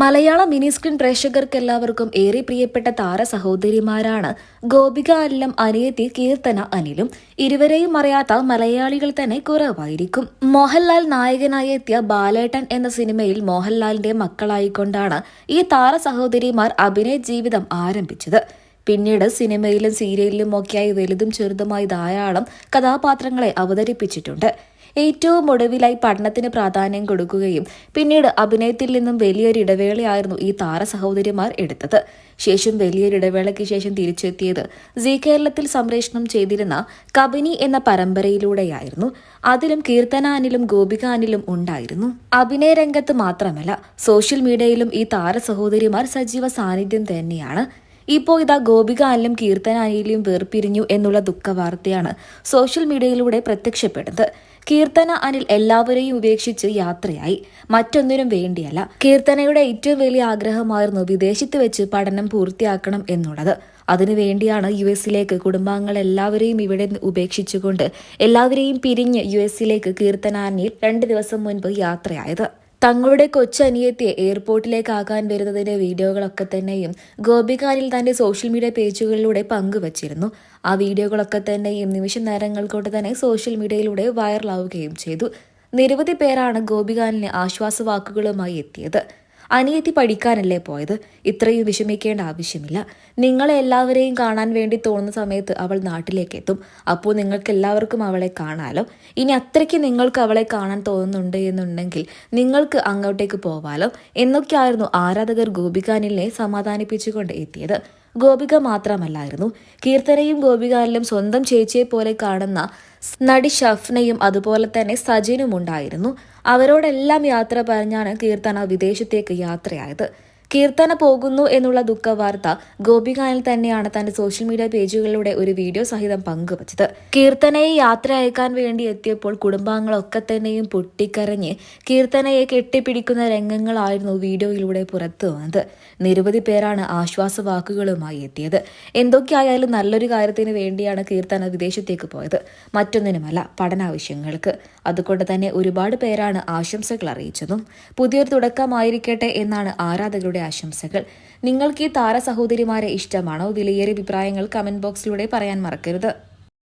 മലയാള mini screen പ്രേക്ഷകർക്ക് എല്ലാവർക്കും ഏറെ പ്രിയപ്പെട്ട താര സഹോദരിമാരാണ് ഗോപിക അല്ലം അനിയത്തി കീർത്തന അനിലും. ഇരുവരെയും അറിയാത്ത മലയാളികൾ തന്നെ കുറവായിരിക്കും. മോഹൻലാൽ നായകനായി എത്തിയ ബാലേട്ടൻ എന്ന സിനിമയിൽ മോഹൻലാലിന്റെ മക്കളായിക്കൊണ്ടാണ് ഈ താര സഹോദരിമാർ അഭിനയ ജീവിതം ആരംഭിച്ചത്. പിന്നീട് സിനിമയിലും സീരിയലിലും ഒക്കെയായി വലുതും ചെറുതുമായി ധാരാളം കഥാപാത്രങ്ങളെ അവതരിപ്പിച്ചിട്ടുണ്ട്. ഏറ്റവും ഒടുവിലായി പഠനത്തിന് പ്രാധാന്യം കൊടുക്കുകയും പിന്നീട് അഭിനയത്തിൽ നിന്നും വലിയൊരു ഇടവേളയായിരുന്നു ഈ താര സഹോദരിമാർ എടുത്തത്. ശേഷം വലിയൊരു ഇടവേളയ്ക്ക് ശേഷം തിരിച്ചെത്തിയത് ജി കേരളത്തിൽ സംപ്രേഷണം ചെയ്തിരുന്ന കബനി എന്ന പരമ്പരയിലൂടെയായിരുന്നു. അതിലും കീർത്തനാനിലും ഗോപികാനിലും ഉണ്ടായിരുന്നു. അഭിനയ രംഗത്ത് മാത്രമല്ല സോഷ്യൽ മീഡിയയിലും ഈ താര സഹോദരിമാർ സജീവ സാന്നിധ്യം തന്നെയാണ്. ഇപ്പോൾ ഇതാ ഗോപിക ഗോപികാനിലും കീർത്തനാനിലും വേർപിരിഞ്ഞു എന്നുള്ള ദുഃഖവാർത്തയാണ് സോഷ്യൽ മീഡിയയിലൂടെ പ്രത്യക്ഷപ്പെടുന്നത് കീർത്തന അനിൽ എല്ലാവരെയും ഉപേക്ഷിച്ച് യാത്രയായി. മറ്റൊന്നിനും വേണ്ടിയല്ല. കീർത്തനയുടെ ഏറ്റവും വലിയ ആഗ്രഹമായിരുന്നു വിദേശത്ത് വെച്ച് പഠനം പൂർത്തിയാക്കണം എന്നുള്ളത്. അതിനുവേണ്ടിയാണ് യു എസിലേക്ക് കുടുംബാംഗങ്ങൾ എല്ലാവരെയും ഇവിടെ ഉപേക്ഷിച്ചുകൊണ്ട് എല്ലാവരെയും പിരിഞ്ഞ് യു എസിലേക്ക് കീർത്തന അനിൽ രണ്ട് ദിവസം മുൻപ് യാത്രയായത്. തങ്ങളുടെ കൊച്ചനിയത്തിയെ എയർപോർട്ടിലേക്ക് ആക്കാൻ വരുന്നതിന്റെ വീഡിയോകളൊക്കെ തന്നെയും ഗോപികാനിൽ തന്റെ സോഷ്യൽ മീഡിയ പേജുകളിലൂടെ പങ്കുവച്ചിരുന്നു. ആ വീഡിയോകളൊക്കെ തന്നെയും നിമിഷ നേരങ്ങൾ കൊണ്ട് തന്നെ സോഷ്യൽ മീഡിയയിലൂടെ വൈറലാവുകയും ചെയ്തു. നിരവധി പേരാണ് ഗോപികാനിലെ ആശ്വാസവാക്കുകളുമായി എത്തിയത്. അനിയത്തി പഠിക്കാനല്ലേ പോയത്? ഇത്രയും വിഷമിക്കേണ്ട ആവശ്യമില്ല. നിങ്ങളെ എല്ലാവരെയും കാണാൻ വേണ്ടി തോന്നുന്ന സമയത്ത് അവൾ നാട്ടിലേക്ക് എത്തും അപ്പോൾ നിങ്ങൾക്ക് എല്ലാവർക്കും അവളെ കാണാലോ? ഇനി അത്രയ്ക്ക് നിങ്ങൾക്ക് അവളെ കാണാൻ തോന്നുന്നുണ്ട് എന്നുണ്ടെങ്കിൽ നിങ്ങൾക്ക് അങ്ങോട്ടേക്ക് പോവാലോ? എന്നൊക്കെയായിരുന്നു ആരാധകർ ഗോപികാനിലിനെ സമാധാനിപ്പിച്ചുകൊണ്ട് എത്തിയത്. ഗോപിക മാത്രമല്ലായിരുന്നു. കീർത്തനയും ഗോപികാനിലും സ്വന്തം ചേച്ചിയെ പോലെ കാണുന്ന നടി ഷഫ്നയും അതുപോലെ തന്നെ സജിനും ഉണ്ടായിരുന്നു. അവരോടെല്ലാം യാത്ര പറഞ്ഞാണ് കീർത്തന വിദേശത്തേക്ക് യാത്രയായത്. കീർത്തന പോകുന്നു എന്നുള്ള ദുഃഖവാർത്ത ഗോപികാനിൽ തന്നെയാണ് തന്റെ സോഷ്യൽ മീഡിയ പേജുകളിലൂടെ ഒരു വീഡിയോ സഹിതം പങ്കുവച്ചത്. കീർത്തനയെ യാത്ര അയക്കാൻ വേണ്ടി എത്തിയപ്പോൾ കുടുംബാംഗങ്ങളൊക്കെ തന്നെയും പൊട്ടിക്കരഞ്ഞ് കീർത്തനയെ കെട്ടിപ്പിടിക്കുന്ന രംഗങ്ങളായിരുന്നു വീഡിയോയിലൂടെ പുറത്തു വന്നത്. നിരവധി പേരാണ് ആശ്വാസ വാക്കുകളുമായി എത്തിയത്. എന്തൊക്കെയായാലും നല്ലൊരു കാര്യത്തിന് വേണ്ടിയാണ് കീർത്തന വിദേശത്തേക്ക് പോയത്. മറ്റൊന്നിനുമല്ല പഠനാവശ്യങ്ങൾക്ക്. അതുകൊണ്ട് തന്നെ ഒരുപാട് പേരാണ് ആശംസകൾ അറിയിച്ചതും. പുതിയൊരു തുടക്കമായിരിക്കട്ടെ എന്നാണ് ആരാധകരുടെ ആശംസകൾ. നിങ്ങൾക്ക് ഈ താര സഹോദരിമാരെ ഇഷ്ടമാണോ? വിലയേറിയ അഭിപ്രായങ്ങൾ കമന്റ് ബോക്സിലൂടെ പറയാൻ മറക്കരുത്.